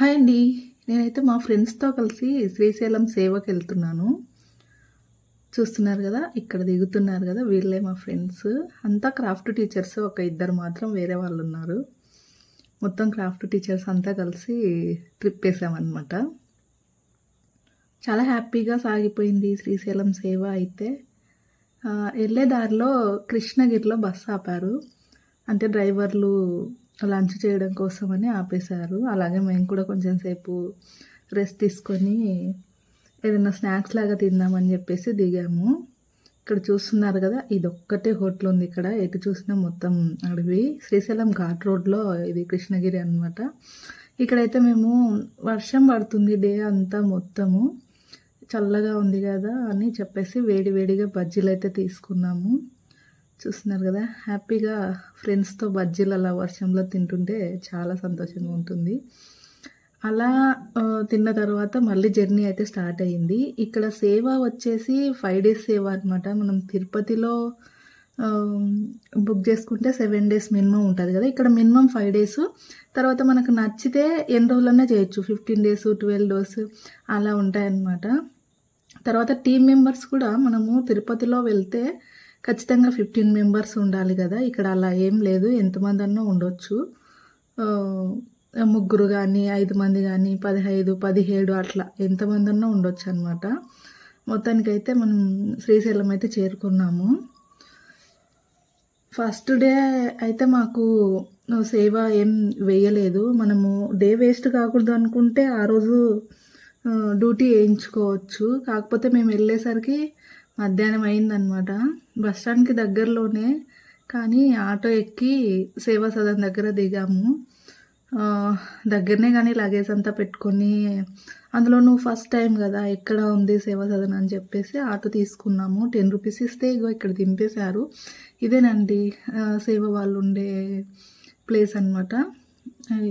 Hi అండి. నేనైతే మా ఫ్రెండ్స్తో కలిసి శ్రీశైలం సేవకి వెళ్తున్నాను. చూస్తున్నారు కదా ఇక్కడ దిగుతున్నారు కదా వీళ్ళే మా ఫ్రెండ్స్. అంతా క్రాఫ్ట్ టీచర్స్ ఒక ఇద్దరు మాత్రం వేరే వాళ్ళు ఉన్నారు మొత్తం క్రాఫ్ట్ టీచర్స్ అంతా కలిసి ట్రిప్ వేసామన్నమాట. చాలా హ్యాపీగా సాగిపోయింది శ్రీశైలం సేవ అయితే. వెళ్ళే దారిలో కృష్ణగిరిలో బస్సు ఆపారు. అంటే డ్రైవర్లు లంచ్ చేయడం కోసమని ఆపేశారు. అలాగే మేము కూడా కొంచెం సేపు రెస్ట్ తీసుకొని ఏదైనా స్నాక్స్ లాగా తిందామని చెప్పేసి దిగాము. ఇక్కడ చూస్తున్నారు కదా ఇది ఒక్కటే హోటల్ ఉంది ఇక్కడ. ఎటు చూసినా మొత్తం అడవి. శ్రీశైలం ఘాట్ రోడ్లో ఇది కృష్ణగిరి అనమాట ఇక్కడైతే మేము వర్షం పడుతుంది డే అంతా మొత్తము. చల్లగా ఉంది కదా అని చెప్పేసి వేడి వేడిగా బజ్జీలు అయితే తీసుకున్నాము. చూస్తున్నారు కదా హ్యాపీగా ఫ్రెండ్స్తో బజ్జీలు అలా వర్షంలో తింటుంటే చాలా సంతోషంగా ఉంటుంది. అలా తిన్న తర్వాత మళ్ళీ జర్నీ అయితే స్టార్ట్ అయ్యింది. ఇక్కడ సేవ వచ్చేసి ఫైవ్ డేస్ సేవ అనమాట మనం తిరుపతిలో బుక్ చేసుకుంటే సెవెన్ డేస్ మినిమం ఉంటుంది కదా. ఇక్కడ మినిమం ఫైవ్ డేస్. తర్వాత మనకు నచ్చితే ఎన్ని రోజులన్నా చేయొచ్చు. ఫిఫ్టీన్ డేస్ ట్వెల్వ్ డేస్ అలా ఉంటాయన్నమాట. తర్వాత టీం మెంబర్స్ కూడా మనము తిరుపతిలో వెళ్తే ఖచ్చితంగా ఫిఫ్టీన్ మెంబర్స్ ఉండాలి కదా. ఇక్కడ అలా ఏం లేదు. ఎంతమంది అన్నా ఉండొచ్చు ముగ్గురు కానీ ఐదు మంది కానీ పదిహేను పదిహేడు అట్లా ఎంతమంది అన్నా ఉండొచ్చు అనమాట మొత్తానికైతే మనం శ్రీశైలం అయితే చేరుకున్నాము. ఫస్ట్ డే అయితే మాకు సేవ ఏం వేయలేదు. మనము డే వేస్ట్ కాకూడదు అనుకుంటే ఆ రోజు డ్యూటీ వేయించుకోవచ్చు. కాకపోతే మేము వెళ్ళేసరికి మధ్యాహ్నం అయిందనమాట బస్ స్టాండ్కి దగ్గరలోనే కానీ ఆటో ఎక్కి సేవా సదన్ దగ్గర దిగాము. దగ్గరనే కానీ లగేజ్ అంతా పెట్టుకొని అందులో నువ్వు ఫస్ట్ టైం కదా ఎక్కడ ఉంది సేవా సదన్ అని చెప్పేసి ఆటో తీసుకున్నాము. టెన్ రూపీస్ ఇస్తే ఇగో ఇక్కడ దింపేశారు. ఇదేనండి సేవ వాళ్ళు ఉండే ప్లేస్ అనమాట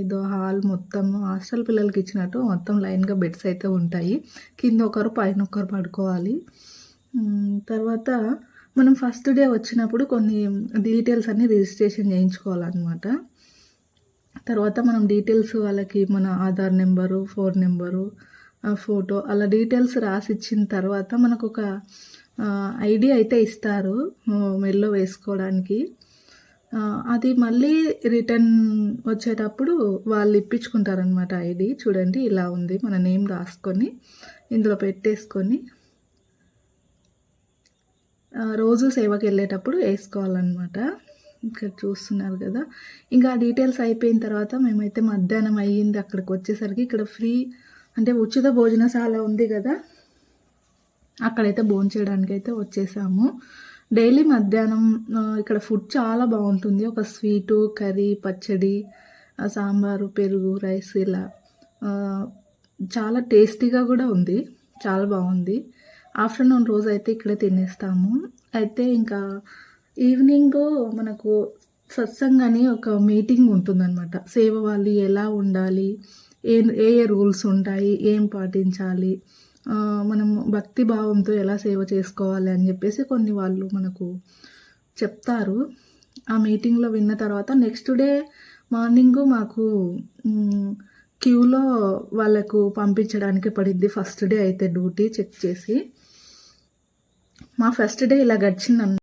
ఏదో హాల్ మొత్తం హాస్టల్ పిల్లలకి ఇచ్చినట్టు మొత్తం లైన్గా బెడ్స్ అయితే ఉంటాయి. కింద ఒకరు పైన ఒకరు పడుకోవాలి. తర్వాత మనం ఫస్ట్ డే వచ్చినప్పుడు కొన్ని డీటెయిల్స్ అన్నీ రిజిస్ట్రేషన్ చేయించుకోవాలన్నమాట. తర్వాత మనం డీటెయిల్స్ వాళ్ళకి మన Aadhaar number phone number photo అలా డీటెయిల్స్ రాసి ఇచ్చిన తర్వాత మనకు ఒక ఐడి అయితే ఇస్తారు మెల్లో వేసుకోవడానికి. అది మళ్ళీ రిటర్న్ వచ్చేటప్పుడు వాళ్ళు ఇప్పించుకుంటారనమాట ఐడి. చూడండి ఇలా ఉంది. మన నేమ్ రాసుకొని ఇందులో పెట్టేసుకొని రోజు సేవకి వెళ్ళేటప్పుడు వేసుకోవాలన్నమాట. ఇక్కడ చూస్తున్నారు కదా. ఇంకా డీటెయిల్స్ అయిపోయిన తర్వాత మేమైతే మధ్యాహ్నం అయ్యింది అక్కడికి వచ్చేసరికి ఇక్కడ ఫ్రీ అంటే ఉచిత భోజనశాల ఉంది కదా. అక్కడైతే భోంచేయడానికి అయితే వచ్చేసాము. డైలీ మధ్యాహ్నం ఇక్కడ ఫుడ్ చాలా బాగుంటుంది. ఒక స్వీటు కర్రీ పచ్చడి సాంబారు పెరుగు రైస్ ఇలా చాలా టేస్టీగా కూడా ఉంది. చాలా బాగుంది. ఆఫ్టర్నూన్ రోజు అయితే ఇక్కడ తినేస్తాము. అయితే ఇంకా ఈవినింగ్ మనకు సత్సంగ్ అని ఒక మీటింగ్ ఉంటుందన్నమాట. సేవ వాళ్ళు ఎలా ఉండాలి ఏ ఏ ఏ రూల్స్ ఉంటాయి ఏం పాటించాలి మనం భక్తి భావంతో ఎలా సేవ చేసుకోవాలి అని చెప్పేసి కొన్ని వాళ్ళు మనకు చెప్తారు. ఆ మీటింగ్లో విన్న తర్వాత నెక్స్ట్ డే మార్నింగ్ మాకు క్యూలో వాళ్ళకు పంపించడానికి పడిద్ది ఫస్ట్ డే అయితే డ్యూటీ చెక్ చేసి. మా ఫస్ట్ డే ఇలా గడిచింది